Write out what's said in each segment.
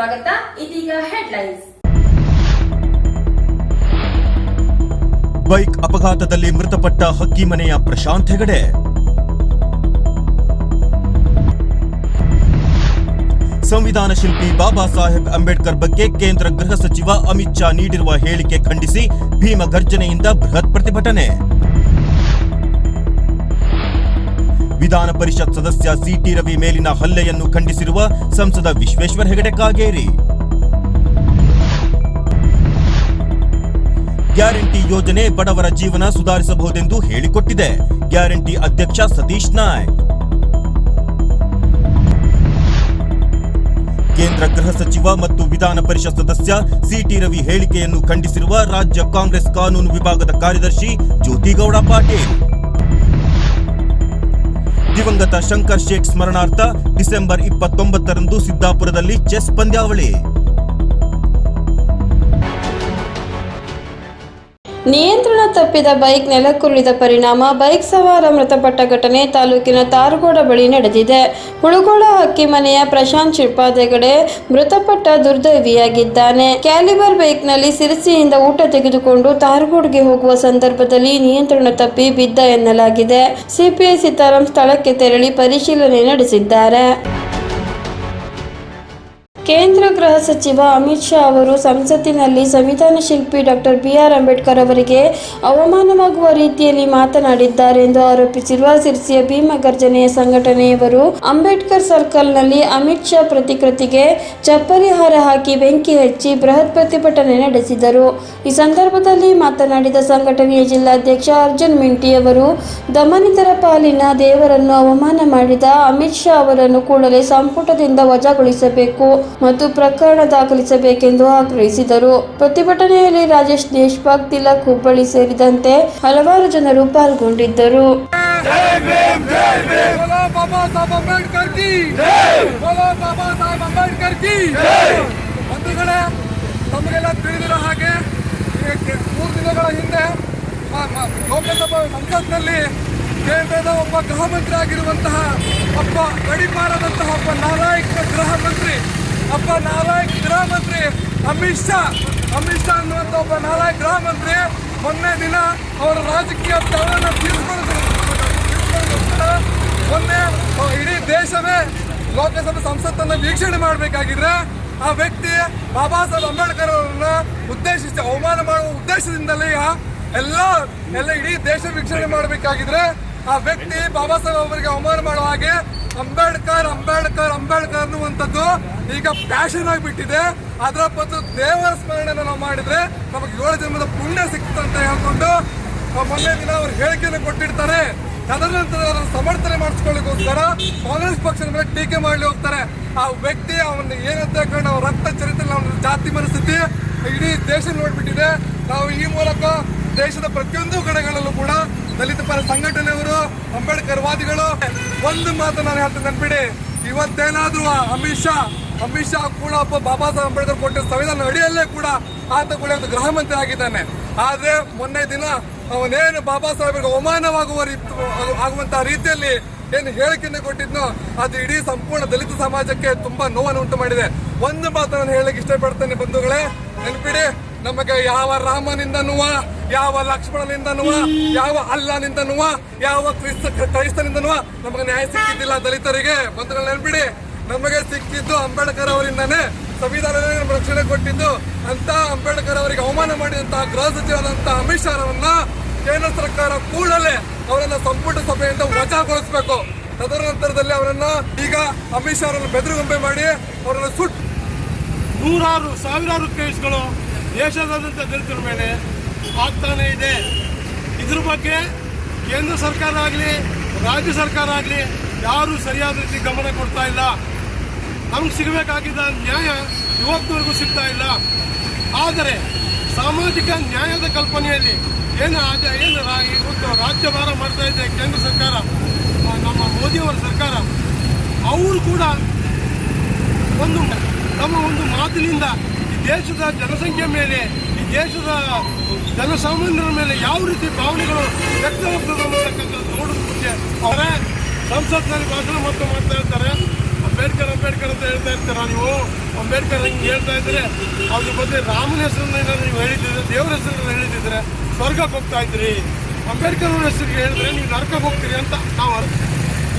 ಸ್ವಾಗತ. ಇದೀಗ headlines bike ಅಪಘಾತದಲ್ಲಿ ಮೃತಪಟ್ಟ ಹಕ್ಕಿಮನೆಯ ಪ್ರಶಾಂತ್ ಹೆಗಡೆ. ಸಂವಿಧಾನ ಶಿಲ್ಪಿ ಬಾಬಾ ಸಾಹೇಬ್ ಅಂಬೇಡ್ಕರ್ ಬಗ್ಗೆ ಕೇಂದ್ರ ಗೃಹ ಸಚಿವ ಅಮಿತ್ ಶಾ ನೀಡಿರುವ ಹೇಳಿಕೆ ಖಂಡಿಸಿ ಭೀಮ ಗರ್ಜನೆಯಿಂದ ಬೃಹತ್ ಪ್ರತಿಭಟನೆ. ವಿಧಾನ ಪರಿಷತ್ ಸದಸ್ಯ ಸಿಟಿ ರವಿ ಮೇಲಿನ ಹಲ್ಲೆಯನ್ನು ಖಂಡಿಸಿರುವ ಸಂಸದ ವಿಶ್ವೇಶ್ವರ ಹೆಗಡೆ ಕಾಗೇರಿ. ಗ್ಯಾರಂಟಿ ಯೋಜನೆ ಬಡವರ ಜೀವನ ಸುಧಾರಿಸಬಹುದೆಂದು ಹೇಳಿಕೊಟ್ಟಿದೆ. ಗ್ಯಾರಂಟಿ ಅಧ್ಯಕ್ಷ ಸತೀಶ್ ನಾಯ್ ಕೇಂದ್ರ ಗೃಹ ಸಚಿವ ಮತ್ತು ವಿಧಾನ ಪರಿಷತ್ ಸದಸ್ಯ ಸಿಟಿ ರವಿ ಹೇಳಿಕೆಯನ್ನು ಖಂಡಿಸಿರುವ ರಾಜ್ಯ ಕಾಂಗ್ರೆಸ್ ಕಾನೂನು ವಿಭಾಗದ ಕಾರ್ಯದರ್ಶಿ ಜ್ಯೋತಿಗೌಡ ಪಾಟೀಲ್. ದಿವಂಗತ ಶಂಕರ್ ಶೇಖ್ ಸ್ಮರಣಾರ್ಥ ಡಿಸೆಂಬರ್ ಇಪ್ಪತ್ತೊಂಬತ್ತರಂದು ಸಿದ್ದಾಪುರದಲ್ಲಿ ಚೆಸ್ ಪಂದ್ಯಾವಳಿ. ನಿಯಂತ್ರಣ ತಪ್ಪಿದ ಬೈಕ್ ನೆಲಕ್ಕುರುಳಿದ ಪರಿಣಾಮ ಬೈಕ್ ಸವಾರ ಮೃತಪಟ್ಟ ಘಟನೆ ತಾಲೂಕಿನ ತಾರಗೋಡ ಬಳಿ ನಡೆದಿದೆ. ಹುಳುಗೋಳ ಹಕ್ಕಿಮನೆಯ ಪ್ರಶಾಂತ್ ಶಿರ್ಪಾದೆಗಡೆ ಮೃತಪಟ್ಟ ದುರ್ದೈವಿಯಾಗಿದ್ದಾನೆ. ಕ್ಯಾಲಿಬರ್ ಬೈಕ್ನಲ್ಲಿ ಸಿರಿಸಿಯಿಂದ ಊಟ ತೆಗೆದುಕೊಂಡು ತಾರಗೋಡ್ಗೆ ಹೋಗುವ ಸಂದರ್ಭದಲ್ಲಿ ನಿಯಂತ್ರಣ ತಪ್ಪಿ ಬಿದ್ದ ಎನ್ನಲಾಗಿದೆ. ಸಿಪಿಐ ಸೀತಾರಾಮ್ ಸ್ಥಳಕ್ಕೆ ತೆರಳಿ ಪರಿಶೀಲನೆ ನಡೆಸಿದ್ದಾರೆ. ಕೇಂದ್ರ ಗೃಹ ಸಚಿವ ಅಮಿತ್ ಶಾ ಅವರು ಸಂಸತ್ತಿನಲ್ಲಿ ಸಂವಿಧಾನ ಶಿಲ್ಪಿ ಡಾಕ್ಟರ್ ಬಿಆರ್ ಅಂಬೇಡ್ಕರ್ ಅವರಿಗೆ ಅವಮಾನವಾಗುವ ರೀತಿಯಲ್ಲಿ ಮಾತನಾಡಿದ್ದಾರೆ ಎಂದು ಆರೋಪಿಸಿರುವ ಸಿರ್ಸಿಯ ಭೀಮಗರ್ಜನೆಯ ಸಂಘಟನೆಯವರು ಅಂಬೇಡ್ಕರ್ ಸರ್ಕಲ್ನಲ್ಲಿ ಅಮಿತ್ ಶಾ ಪ್ರತಿಕೃತಿಗೆ ಚಪ್ಪಲಿ ಹಾರ ಹಾಕಿ ಬೆಂಕಿ ಹಚ್ಚಿ ಬೃಹತ್ ಪ್ರತಿಭಟನೆ ನಡೆಸಿದರು. ಈ ಸಂದರ್ಭದಲ್ಲಿ ಮಾತನಾಡಿದ ಸಂಘಟನೆಯ ಜಿಲ್ಲಾಧ್ಯಕ್ಷ ಅರ್ಜುನ್ ಮಿಂಟಿ ಅವರು, ದಮನಿತರ ಪಾಲಿನ ದೇವರನ್ನು ಅವಮಾನ ಮಾಡಿದ ಅಮಿತ್ ಶಾ ಅವರನ್ನು ಕೂಡಲೇ ಸಂಪುಟದಿಂದ ವಜಾಗೊಳಿಸಬೇಕು. ಮತ್ತು ಪ್ರಕರಣ ದಾಖಲಿಸಬೇಕೆಂದು ಆಗ್ರಹಿಸಿದರು. ಪ್ರತಿಭಟನೆಯಲ್ಲಿ ರಾಜೇಶ್ ದೇಶಪಾಕ್ ತಿಲಕ್ ಹುಬ್ಬಳ್ಳಿ ಸೇರಿದಂತೆ ಹಲವಾರು ಜನರು ಪಾಲ್ಗೊಂಡಿದ್ದರು. ತಮಗೆಲ್ಲ ತಿಳಿದಿರೋ ಹಾಗೆ ಮೂರು ದಿನಗಳ ಹಿಂದೆ ಲೋಕಸಭಾ ಸಂಸತ್ನಲ್ಲಿ ಕೇಂದ್ರದ ಒಬ್ಬ ಗೃಹಮಂತ್ರಿ ಆಗಿರುವಂತಹ ಒಬ್ಬ ಗಡಿಪಾರದಂತಹ ಒಬ್ಬ ನಾಲಾಯಕ ಗೃಹ ಮಂತ್ರಿ ಒಬ್ಬ ನಾರಾಯಣ ಗೃಹ ಮಂತ್ರಿ ಅಮಿತ್ ಶಾ. ಅಮಿತ್ ಶಾ ಅನ್ನುವಂಥ ಒಬ್ಬ ನಾಲಾಯಕ ಗೃಹ ಮಂತ್ರಿ ಮೊನ್ನೆ ದಿನ ಅವರ ರಾಜಕೀಯ ಸ್ಥಳವನ್ನು ತೀರ್ಸ್ಕೊಳ್ಳೋದು ಮೊನ್ನೆ ಇಡೀ ದೇಶವೇ ಲೋಕಸಭೆ ಸಂಸತ್ತನ್ನು ವೀಕ್ಷಣೆ ಮಾಡಬೇಕಾಗಿದ್ರೆ ಆ ವ್ಯಕ್ತಿ ಬಾಬಾ ಸಾಹೇಬ್ ಅಂಬೇಡ್ಕರ್ ಅವರನ್ನ ಉದ್ದೇಶಿಸಿ, ಅವಮಾನ ಮಾಡುವ ಉದ್ದೇಶದಿಂದಲೇ ಎಲ್ಲ ಎಲ್ಲ ಇಡೀ ದೇಶ ವೀಕ್ಷಣೆ ಮಾಡಬೇಕಾಗಿದ್ರೆ ಆ ವ್ಯಕ್ತಿ ಬಾಬಾ ಸಾಹೇಬ್ ಅವರಿಗೆ ಅವಮಾನ ಮಾಡುವ ಹಾಗೆ ಅಂಬೇಡ್ಕರ್ ಅಂಬೇಡ್ಕರ್ ಅಂಬೇಡ್ಕರ್ ಅನ್ನುವಂಥದ್ದು ಈಗ ಪ್ಯಾಷನ್ ಆಗಿಬಿಟ್ಟಿದೆ ಅದರ ಬದಲು ದೇವರ ಸ್ಮರಣೆಯನ್ನು ನಾವು ಮಾಡಿದ್ರೆ ನಮಗೆ ಏಳು ಜನ್ಮದ ಪುಣ್ಯ ಸಿಕ್ತು ಅಂತ ಹೇಳ್ಕೊಂಡು ಮೊನ್ನೆ ದಿನ ಅವ್ರು ಹೇಳಿಕೆಯನ್ನು ಕೊಟ್ಟಿರ್ತಾರೆ. ತದನಂತರ ಅದನ್ನು ಸಮರ್ಥನೆ ಮಾಡಿಸ್ಕೊಳ್ಳಿಕ್ಕೋಸ್ಕರ ಕಾಂಗ್ರೆಸ್ ಪಕ್ಷದ ಮೇಲೆ ಟೀಕೆ ಮಾಡಲಿ ಹೋಗ್ತಾರೆ. ಆ ವ್ಯಕ್ತಿ ಅವನ್ನ ಏನಂತ ಕಂಡು ಅವ್ರ ರಕ್ತ ಚರಿತ್ರೆ ಅವನ ಜಾತಿ ಮನಸ್ಥಿತಿ ಇಡೀ ದೇಶ ನೋಡ್ಬಿಟ್ಟಿದೆ. ನಾವು ಈ ಮೂಲಕ ದೇಶದ ಪ್ರತಿಯೊಂದು ಕಡೆಗಳಲ್ಲೂ ಕೂಡ ದಲಿತ ಪರ ಸಂಘಟನೆಯವರು, ಅಂಬೇಡ್ಕರ್ ವಾದಿಗಳು, ಒಂದು ಮಾತು ನಾನು ಹೇಳ್ತೇನೆ ನೆನ್ಪಿಡಿ. ಇವತ್ತೇನಾದ್ರೂ ಅಮಿತ್ ಶಾ ಅಮಿತ್ ಶಾ ಕೂಡ ಒಬ್ಬ ಬಾಬಾ ಸಾಹೇಬ್ ಅಂಬೇಡ್ಕರ್ ಕೊಟ್ಟ ಸಂವಿಧಾನ ಅಡಿಯಲ್ಲೇ ಕೂಡ ಆತ ಕೂಡ ಒಂದು ಗೃಹ ಮಂತ್ರಿ ಆಗಿದ್ದಾನೆ. ಆದ್ರೆ ಮೊನ್ನೆ ದಿನ ಅವನೇನು ಬಾಬಾ ಸಾಹೇಬ್ರಿಗೆ ಅವಮಾನವಾಗುವ ರೀತಿ ಆಗುವಂತಹ ರೀತಿಯಲ್ಲಿ ಏನು ಹೇಳಿಕೆಯನ್ನು ಕೊಟ್ಟಿದ್ನೋ, ಅದು ಇಡೀ ಸಂಪೂರ್ಣ ದಲಿತ ಸಮಾಜಕ್ಕೆ ತುಂಬಾ ನೋವನ್ನು ಉಂಟು ಮಾಡಿದೆ. ಒಂದು ಮಾತು ನಾನು ಹೇಳಕ್ಕೆ ಇಷ್ಟಪಡ್ತೇನೆ ಬಂಧುಗಳೇ, ನೆನಪಿಡಿ ನಮಗೆ ಯಾವ ರಾಮನಿಂದನೂ ಯಾವ ಲಕ್ಷ್ಮಣನಿಂದನೂ ಯಾವ ಅಲ್ಲನಿಂದನೂ ಯಾವ ಕ್ರಿಸ್ತ ಕ್ರೈಸ್ತನಿಂದನೂ ನಮಗೆ ನ್ಯಾಯ ಸಿಕ್ಕಿದ್ದಿಲ್ಲ ದಲಿತರಿಗೆ. ಬಂಧುಗಳು ನೆನ್ಬಿಡಿ ನಮಗೆ ಸಿಕ್ಕಿದ್ದು ಅಂಬೇಡ್ಕರ್ ಅವರಿಂದನೇ ನಮ್ಗೆ ರಕ್ಷಣೆ ಕೊಟ್ಟಿದ್ದು. ಅಂತ ಅಂಬೇಡ್ಕರ್ ಅವರಿಗೆ ಅವಮಾನ ಮಾಡಿದಂತಹ ಗೃಹ ಸಚಿವರಾದಂತಹ ಅಮಿತ್ ಶಾ ಅವರನ್ನ ಕೇಂದ್ರ ಸರ್ಕಾರ ಕೂಡಲೇ ಅವರನ್ನ ಸಂಪುಟ ಸಭೆಯಿಂದ ವಜಾಗೊಳಿಸಬೇಕು. ತದನಂತರದಲ್ಲಿ ಅವರನ್ನ ಈಗ ಅಮಿತ್ ಶಾ ಅವರನ್ನು ಬೆದರುಗೊಂಬೆ ಮಾಡಿ ಅವರನ್ನು ಸುಟ್ಟು ನೂರಾರು ಸಾವಿರಾರು ಕೇಸ್ಗಳು ದೇಶದಾದ್ಯಂತ ದಲಿತರ ಮೇಲೆ ಆಗ್ತಾನೆ ಇದೆ. ಇದ್ರ ಬಗ್ಗೆ ಕೇಂದ್ರ ಸರ್ಕಾರ ಆಗಲಿ, ರಾಜ್ಯ ಸರ್ಕಾರ ಆಗಲಿ ಯಾರೂ ಸರಿಯಾದ ರೀತಿ ಗಮನ ಕೊಡ್ತಾ ಇಲ್ಲ. ನಮ್ಗೆ ಸಿಗಬೇಕಾಗಿದ್ದ ನ್ಯಾಯ ಇವತ್ತಿನವರೆಗೂ ಸಿಗ್ತಾ ಇಲ್ಲ. ಆದರೆ ಸಾಮಾಜಿಕ ನ್ಯಾಯದ ಕಲ್ಪನೆಯಲ್ಲಿ ಏನು ಆದ, ಏನು ಇವತ್ತು ರಾಜ್ಯಭಾರ ಮಾಡ್ತಾ ಇದೆ ಕೇಂದ್ರ ಸರ್ಕಾರ ನಮ್ಮ ಮೋದಿಯವರ ಸರ್ಕಾರ, ಅವರು ಕೂಡ ಒಂದು ತಮ್ಮ ಒಂದು ಮಾತಿನಿಂದ ದೇಶದ ಜನಸಂಖ್ಯೆ ಮೇಲೆ, ಈ ದೇಶದ ಜನಸಾಮಾನ್ಯರ ಮೇಲೆ ಯಾವ ರೀತಿ ಭಾವನೆಗಳು ವ್ಯಕ್ತವಾಗ್ತದೆ ಅನ್ನತಕ್ಕಂಥದ್ದು ಮುಖ್ಯ ಅವರೇ ಸಂಸತ್ನಲ್ಲಿ ಭಾಷಣ ಮತ್ತು ಮಾಡ್ತಾ ಇರ್ತಾರೆ. ಅಂಬೇಡ್ಕರ್ ಅಂಬೇಡ್ಕರ್ ಅಂತ ಹೇಳ್ತಾ ಇರ್ತಾರ ನೀವು? ಅಂಬೇಡ್ಕರ್ ಹಿಂಗೆ ಹೇಳ್ತಾ ಇದ್ರೆ ಅದ್ರ ಬಗ್ಗೆ ರಾಮನ ಹೆಸರನ್ನ ನೀವು ಹೇಳಿದ್ರೆ, ದೇವರ ಹೆಸರನ್ನ ಹೇಳಿದ್ರೆ ಸ್ವರ್ಗಕ್ಕೆ ಹೋಗ್ತಾ ಇದ್ರಿ. ಅಂಬೇಡ್ಕರ್ ಅವ್ರ ಹೆಸರಿಗೆ ಹೇಳಿದ್ರೆ ನೀವು ನರ್ಕಕ್ಕೆ ಹೋಗ್ತೀರಿ ಅಂತ ನಾವು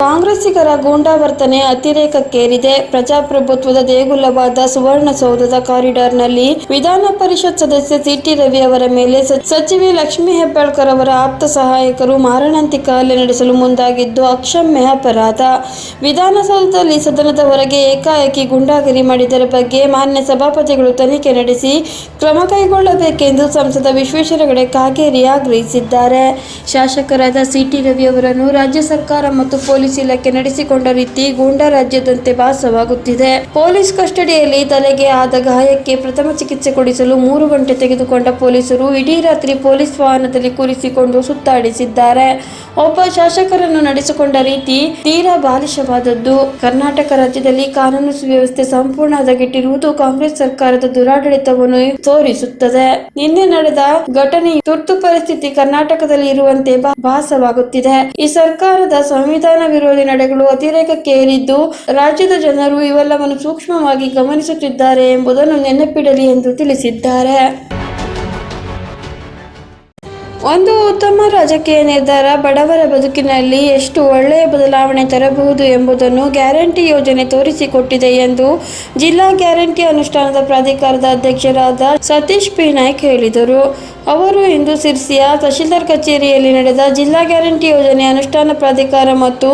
ಕಾಂಗ್ರೆಸ್ಸಿಗರ ಗೂಂಡಾವರ್ತನೆ ಅತಿರೇಕಕ್ಕೇರಿದೆ. ಪ್ರಜಾಪ್ರಭುತ್ವದ ದೇಗುಲವಾದ ಸುವರ್ಣಸೌಧದ ಕಾರಿಡಾರ್ನಲ್ಲಿ ವಿಧಾನ ಪರಿಷತ್ ಸದಸ್ಯ ಸಿಟಿ ರವಿ ಅವರ ಮೇಲೆ ಸಚಿವೆ ಲಕ್ಷ್ಮೀ ಹೆಬ್ಬಾಳ್ಕರ್ ಅವರ ಆಪ್ತ ಸಹಾಯಕರು ಮಾರಣಾಂತಿಕ ಹಲ್ಲೆ ನಡೆಸಲು ಮುಂದಾಗಿದ್ದು ಅಕ್ಷಮ್ಯ ಅಪರಾಧ. ವಿಧಾನಸೌಧದಲ್ಲಿ ಸದನದ ಹೊರಗೆ ಏಕಾಏಕಿ ಗುಂಡಾಗಿರಿ ಮಾಡಿದರ ಬಗ್ಗೆ ಮಾನ್ಯ ಸಭಾಪತಿಗಳು ತನಿಖೆ ನಡೆಸಿ ಕ್ರಮ ಕೈಗೊಳ್ಳಬೇಕೆಂದು ಸಂಸದ ವಿಶ್ವೇಶ್ವರ ಹೆಗಡೆ ಕಾಗೇರಿ ಆಗ್ರಹಿಸಿದ್ದಾರೆ. ಶಾಸಕರಾದ ಸಿಟಿ ರವಿ ಅವರನ್ನು ರಾಜ್ಯ ಸರ್ಕಾರ ಮತ್ತು ಪೊಲೀಸ್ ಇಲಾಖೆ ನಡೆಸಿಕೊಂಡ ರೀತಿ ಗೂಂಡಾ ರಾಜ್ಯದಂತೆ ಭಾಸವಾಗುತ್ತಿದೆ. ಪೊಲೀಸ್ ಕಸ್ಟಡಿಯಲ್ಲಿ ತಲೆಗೆ ಆದ ಗಾಯಕ್ಕೆ ಪ್ರಥಮ ಚಿಕಿತ್ಸೆ ಕೊಡಿಸಲು ಮೂರು ಗಂಟೆ ತೆಗೆದುಕೊಂಡ ಪೊಲೀಸರು ಇಡೀ ರಾತ್ರಿ ಪೊಲೀಸ್ ವಾಹನದಲ್ಲಿ ಕೂರಿಸಿಕೊಂಡು ಸುತ್ತಾಡಿಸಿದ್ದಾರೆ. ಒಬ್ಬ ಶಾಸಕರನ್ನು ನಡೆಸಿಕೊಂಡ ರೀತಿ ತೀರಾ ಬಾಲಿಶವಾದದ್ದು. ಕರ್ನಾಟಕ ರಾಜ್ಯದಲ್ಲಿ ಕಾನೂನು ಸುವ್ಯವಸ್ಥೆ ಸಂಪೂರ್ಣ ಹದಗೆಟ್ಟಿರುವುದು ಕಾಂಗ್ರೆಸ್ ಸರ್ಕಾರದ ದುರಾಡಳಿತವನ್ನು ತೋರಿಸುತ್ತದೆ. ನಿನ್ನೆ ನಡೆದ ಘಟನೆ ತುರ್ತು ಪರಿಸ್ಥಿತಿ ಕರ್ನಾಟಕದಲ್ಲಿ ಇರುವಂತೆ ಭಾಸವಾಗುತ್ತಿದೆ. ಈ ಸರ್ಕಾರದ ಸಂವಿಧಾನ ವಿರೋಧಿ ನಡೆಗಳು ಅತಿರೇಕಕ್ಕೆ ಏರಿದ್ದು ರಾಜ್ಯದ ಜನರು ಇವೆಲ್ಲವನ್ನು ಸೂಕ್ಷ್ಮವಾಗಿ ಗಮನಿಸುತ್ತಿದ್ದಾರೆ ಎಂಬುದನ್ನು ನೆನಪಿಡಲಿ ಎಂದು ತಿಳಿಸಿದ್ದಾರೆ. ಒಂದು ಉತ್ತಮ ರಾಜಕೀಯ ನಿರ್ಧಾರ ಬಡವರ ಬದುಕಿನಲ್ಲಿ ಎಷ್ಟು ಒಳ್ಳೆಯ ಬದಲಾವಣೆ ತರಬಹುದು ಎಂಬುದನ್ನು ಗ್ಯಾರಂಟಿ ಯೋಜನೆ ತೋರಿಸಿಕೊಟ್ಟಿದೆ ಎಂದು ಜಿಲ್ಲಾ ಗ್ಯಾರಂಟಿ ಅನುಷ್ಠಾನದ ಪ್ರಾಧಿಕಾರದ ಅಧ್ಯಕ್ಷರಾದ ಸತೀಶ್ ಪಿ ಹೇಳಿದರು. ಅವರು ಇಂದು ಸಿರ್ಸಿಯ ತಹಶೀಲ್ದಾರ್ ಕಚೇರಿಯಲ್ಲಿ ನಡೆದ ಜಿಲ್ಲಾ ಗ್ಯಾರಂಟಿ ಯೋಜನೆ ಅನುಷ್ಠಾನ ಪ್ರಾಧಿಕಾರ ಮತ್ತು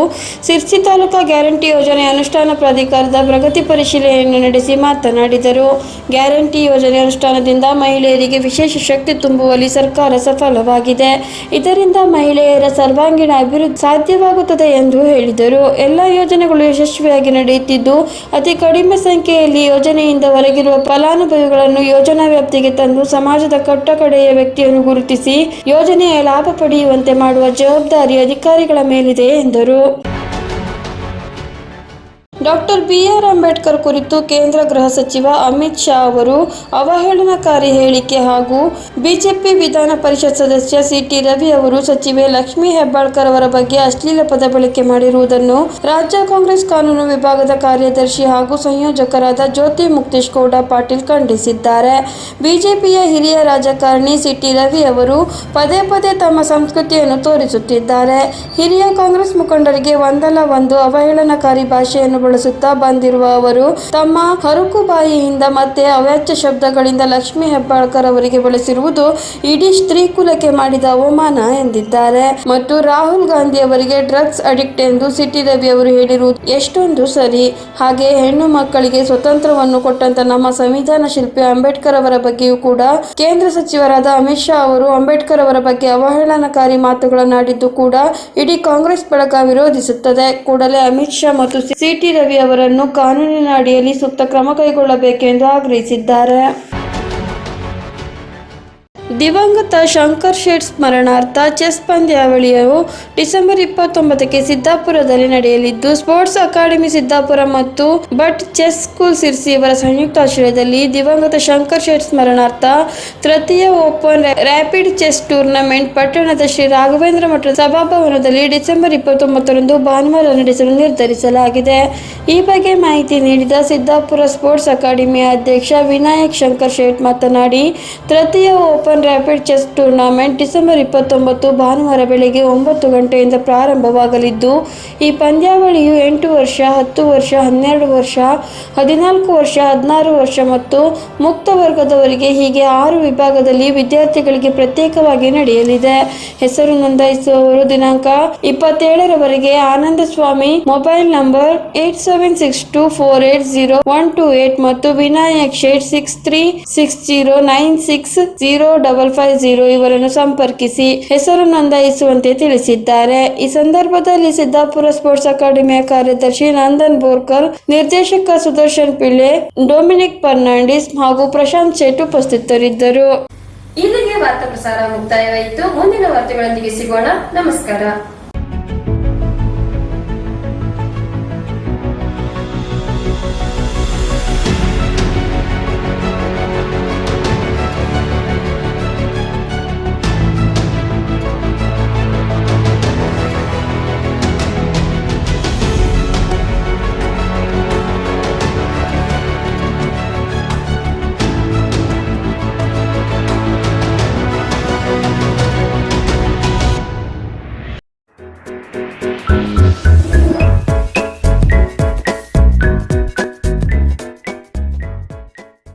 ಸಿರ್ಸಿ ತಾಲೂಕಾ ಗ್ಯಾರಂಟಿ ಯೋಜನೆ ಅನುಷ್ಠಾನ ಪ್ರಾಧಿಕಾರದ ಪ್ರಗತಿ ಪರಿಶೀಲನೆಯನ್ನು ನಡೆಸಿ ಮಾತನಾಡಿದರು. ಗ್ಯಾರಂಟಿ ಯೋಜನೆ ಅನುಷ್ಠಾನದಿಂದ ಮಹಿಳೆಯರಿಗೆ ವಿಶೇಷ ಶಕ್ತಿ ತುಂಬುವಲ್ಲಿ ಸರ್ಕಾರ ಸಫಲವಾಗಿದೆ. ಇದರಿಂದ ಮಹಿಳೆಯರ ಸರ್ವಾಂಗೀಣ ಅಭಿವೃದ್ಧಿ ಸಾಧ್ಯವಾಗುತ್ತದೆ ಎಂದು ಹೇಳಿದರು. ಎಲ್ಲ ಯೋಜನೆಗಳು ಯಶಸ್ವಿಯಾಗಿ ನಡೆಯುತ್ತಿದ್ದು, ಅತಿ ಕಡಿಮೆ ಸಂಖ್ಯೆಯಲ್ಲಿ ಯೋಜನೆಯಿಂದ ಹೊರಗಿರುವ ಫಲಾನುಭವಿಗಳನ್ನು ಯೋಜನಾ ವ್ಯಾಪ್ತಿಗೆ ತಂದು ಸಮಾಜದ ಕಟ್ಟಕಡೆಯ ವ್ಯಕ್ತಿಯನ್ನು ಗುರುತಿಸಿ ಯೋಜನೆಯ ಲಾಭ ಪಡೆಯುವಂತೆ ಮಾಡುವ ಜವಾಬ್ದಾರಿ ಅಧಿಕಾರಿಗಳ ಮೇಲಿದೆ ಎಂದರು. ಡಾಕ್ಟರ್ ಬಿಆರ್ ಅಂಬೇಡ್ಕರ್ ಕುರಿತು ಕೇಂದ್ರ ಗೃಹ ಸಚಿವ ಅಮಿತ್ ಶಾ ಅವರು ಅವಹೇಳನಕಾರಿ ಹೇಳಿಕೆ ಹಾಗೂ ಬಿಜೆಪಿ ವಿಧಾನ ಪರಿಷತ್ ಸದಸ್ಯ ಸಿಟಿ ರವಿ ಅವರು ಸಚಿವೆ ಲಕ್ಷ್ಮೀ ಹೆಬ್ಬಾಳ್ಕರ್ ಅವರ ಬಗ್ಗೆ ಅಶ್ಲೀಲ ಪದ ಬಳಕೆ ಮಾಡಿರುವುದನ್ನು ರಾಜ್ಯ ಕಾಂಗ್ರೆಸ್ ಕಾನೂನು ವಿಭಾಗದ ಕಾರ್ಯದರ್ಶಿ ಹಾಗೂ ಸಂಯೋಜಕರಾದ ಜ್ಯೋತಿ ಮುಕ್ತೇಶ್ ಗೌಡ ಪಾಟೀಲ್ ಖಂಡಿಸಿದ್ದಾರೆ. ಬಿಜೆಪಿಯ ಹಿರಿಯ ರಾಜಕಾರಣಿ ಸಿಟಿ ರವಿ ಅವರು ಪದೇ ಪದೇ ತಮ್ಮ ಸಂಸ್ಕೃತಿಯನ್ನು ತೋರಿಸುತ್ತಿದ್ದಾರೆ. ಹಿರಿಯ ಕಾಂಗ್ರೆಸ್ ಮುಖಂಡರಿಗೆ ಒಂದಲ್ಲ ಒಂದು ಅವಹೇಳನಕಾರಿ ಭಾಷೆಯನ್ನು ಬಳಸುತ್ತಾ ಬಂದಿರುವ ಅವರು ತಮ್ಮ ಹರುಕು ಬಾಯಿಯಿಂದ ಮತ್ತೆ ಅವ್ಯಾಚ್ಯ ಶಬ್ದಗಳಿಂದ ಲಕ್ಷ್ಮೀ ಹೆಬ್ಬಾಳ್ಕರ್ ಅವರಿಗೆ ಬಳಸಿರುವುದು ಇಡೀ ಸ್ತ್ರೀ ಕುಲಕ್ಕೆ ಮಾಡಿದ ಅವಮಾನ ಎಂದಿದ್ದಾರೆ. ಮತ್ತು ರಾಹುಲ್ ಗಾಂಧಿ ಅವರಿಗೆ ಡ್ರಗ್ಸ್ ಅಡಿಕ್ಟ್ ಎಂದು ಸಿಟಿ ರವಿ ಅವರು ಹೇಳಿರುವುದು ಎಷ್ಟೊಂದು ಸರಿ. ಹಾಗೆ ಹೆಣ್ಣು ಮಕ್ಕಳಿಗೆ ಸ್ವತಂತ್ರವನ್ನು ಕೊಟ್ಟಂತ ನಮ್ಮ ಸಂವಿಧಾನ ಶಿಲ್ಪಿ ಅಂಬೇಡ್ಕರ್ ಅವರ ಬಗ್ಗೆಯೂ ಕೂಡ ಕೇಂದ್ರ ಸಚಿವರಾದ ಅಮಿತ್ ಶಾ ಅವರು ಅಂಬೇಡ್ಕರ್ ಅವರ ಬಗ್ಗೆ ಅವಹೇಳನಕಾರಿ ಮಾತುಗಳನ್ನಾಡಿದ್ದು ಕೂಡ ಇಡೀ ಕಾಂಗ್ರೆಸ್ ಬಳಕ ವಿರೋಧಿಸುತ್ತದೆ. ಕೂಡಲೇ ಅಮಿತ್ ಶಾ ಮತ್ತು ಸಿಟಿ ರವಿ ಅವರನ್ನು ಕಾನೂನಿನ ಅಡಿಯಲ್ಲಿ ಸೂಕ್ತ ಕ್ರಮ ಕೈಗೊಳ್ಳಬೇಕೆಂದು ಆಗ್ರಹಿಸಿದ್ದಾರೆ. ದಿವಂಗತ ಶಂಕರ್ ಶೇಟ್ ಸ್ಮರಣಾರ್ಥ ಚೆಸ್ ಪಂದ್ಯಾವಳಿಯು ಡಿಸೆಂಬರ್ ಇಪ್ಪತ್ತೊಂಬತ್ತಕ್ಕೆ ಸಿದ್ದಾಪುರದಲ್ಲಿ ನಡೆಯಲಿದ್ದು, ಸ್ಪೋರ್ಟ್ಸ್ ಅಕಾಡೆಮಿ ಸಿದ್ದಾಪುರ ಮತ್ತು ಬಟ್ ಚೆಸ್ ಸ್ಕೂಲ್ ಸಿರ್ಸಿ ಇವರ ಸಂಯುಕ್ತಾಶ್ರಯದಲ್ಲಿ ದಿವಂಗತ ಶಂಕರ್ ಶೇಟ್ ಸ್ಮರಣಾರ್ಥ ತೃತೀಯ ಓಪನ್ ರ್ಯಾಪಿಡ್ ಚೆಸ್ ಟೂರ್ನಮೆಂಟ್ ಪಟ್ಟಣದ ಶ್ರೀ ರಾಘವೇಂದ್ರ ಮಠದ ಸಭಾಭವನದಲ್ಲಿ ಡಿಸೆಂಬರ್ ಇಪ್ಪತ್ತೊಂಬತ್ತರಂದು ಭಾನುವಾರ ನಡೆಸಲು ನಿರ್ಧರಿಸಲಾಗಿದೆ. ಈ ಬಗ್ಗೆ ಮಾಹಿತಿ ನೀಡಿದ ಸಿದ್ದಾಪುರ ಸ್ಪೋರ್ಟ್ಸ್ ಅಕಾಡೆಮಿಯ ಅಧ್ಯಕ್ಷ ವಿನಾಯಕ್ ಶಂಕರ್ ಶೇಟ್ ಮಾತನಾಡಿ, ತೃತೀಯ open rapid chess tournament December ಇಪ್ಪತ್ತೊಂಬತ್ತು ಭಾನುವಾರ ಬೆಳಗ್ಗೆ ಒಂಬತ್ತು ಗಂಟೆಯಿಂದ ಪ್ರಾರಂಭವಾಗಲಿದ್ದು, ಈ ಪಂದ್ಯಾವಳಿಯು ಎಂಟು ವರ್ಷ, ಹತ್ತು ವರ್ಷ, ಹನ್ನೆರಡು ವರ್ಷ, ಹದಿನಾಲ್ಕು ವರ್ಷ, ಹದಿನಾರು ವರ್ಷ ಮತ್ತು ಮುಕ್ತ ವರ್ಗದವರಿಗೆ ಹೀಗೆ ಆರು ವಿಭಾಗದಲ್ಲಿ ವಿದ್ಯಾರ್ಥಿಗಳಿಗೆ ಪ್ರತ್ಯೇಕವಾಗಿ ನಡೆಯಲಿದೆ. ಹೆಸರು ನೋಂದಾಯಿಸುವವರು ದಿನಾಂಕ ಇಪ್ಪತ್ತೇಳರವರೆಗೆ Anand Swamy mobile number eight seven six two four eight zero one two eight ಮತ್ತು Vinayak Shet six three six zero nine six zero double five zero ಇವರನ್ನು ಸಂಪರ್ಕಿಸಿ ಹೆಸರು ನೋಂದಾಯಿಸುವಂತೆ ತಿಳಿಸಿದ್ದಾರೆ. ಈ ಸಂದರ್ಭದಲ್ಲಿ ಸಿದ್ದಾಪುರ ಸ್ಪೋರ್ಟ್ಸ್ ಅಕಾಡೆಮಿಯ ಕಾರ್ಯದರ್ಶಿ ನಂದನ್ ಬೋರ್ಕರ್, ನಿರ್ದೇಶಕ ಸುದರ್ಶನ್ ಪಿಳ್ಳೆ, ಡೊಮಿನಿಕ್ ಫರ್ನಾಂಡಿಸ್ ಹಾಗೂ ಪ್ರಶಾಂತ್ ಶೆಟ್ ಉಪಸ್ಥಿತರಿದ್ದರು. ಇಲ್ಲಿಗೆ ವಾರ್ತಾ ಪ್ರಸಾರ ಮುಕ್ತಾಯವಾಯಿತು. ಮುಂದಿನ ವಾರ್ತೆಗಳೊಂದಿಗೆ ಸಿಗೋಣ. ನಮಸ್ಕಾರ.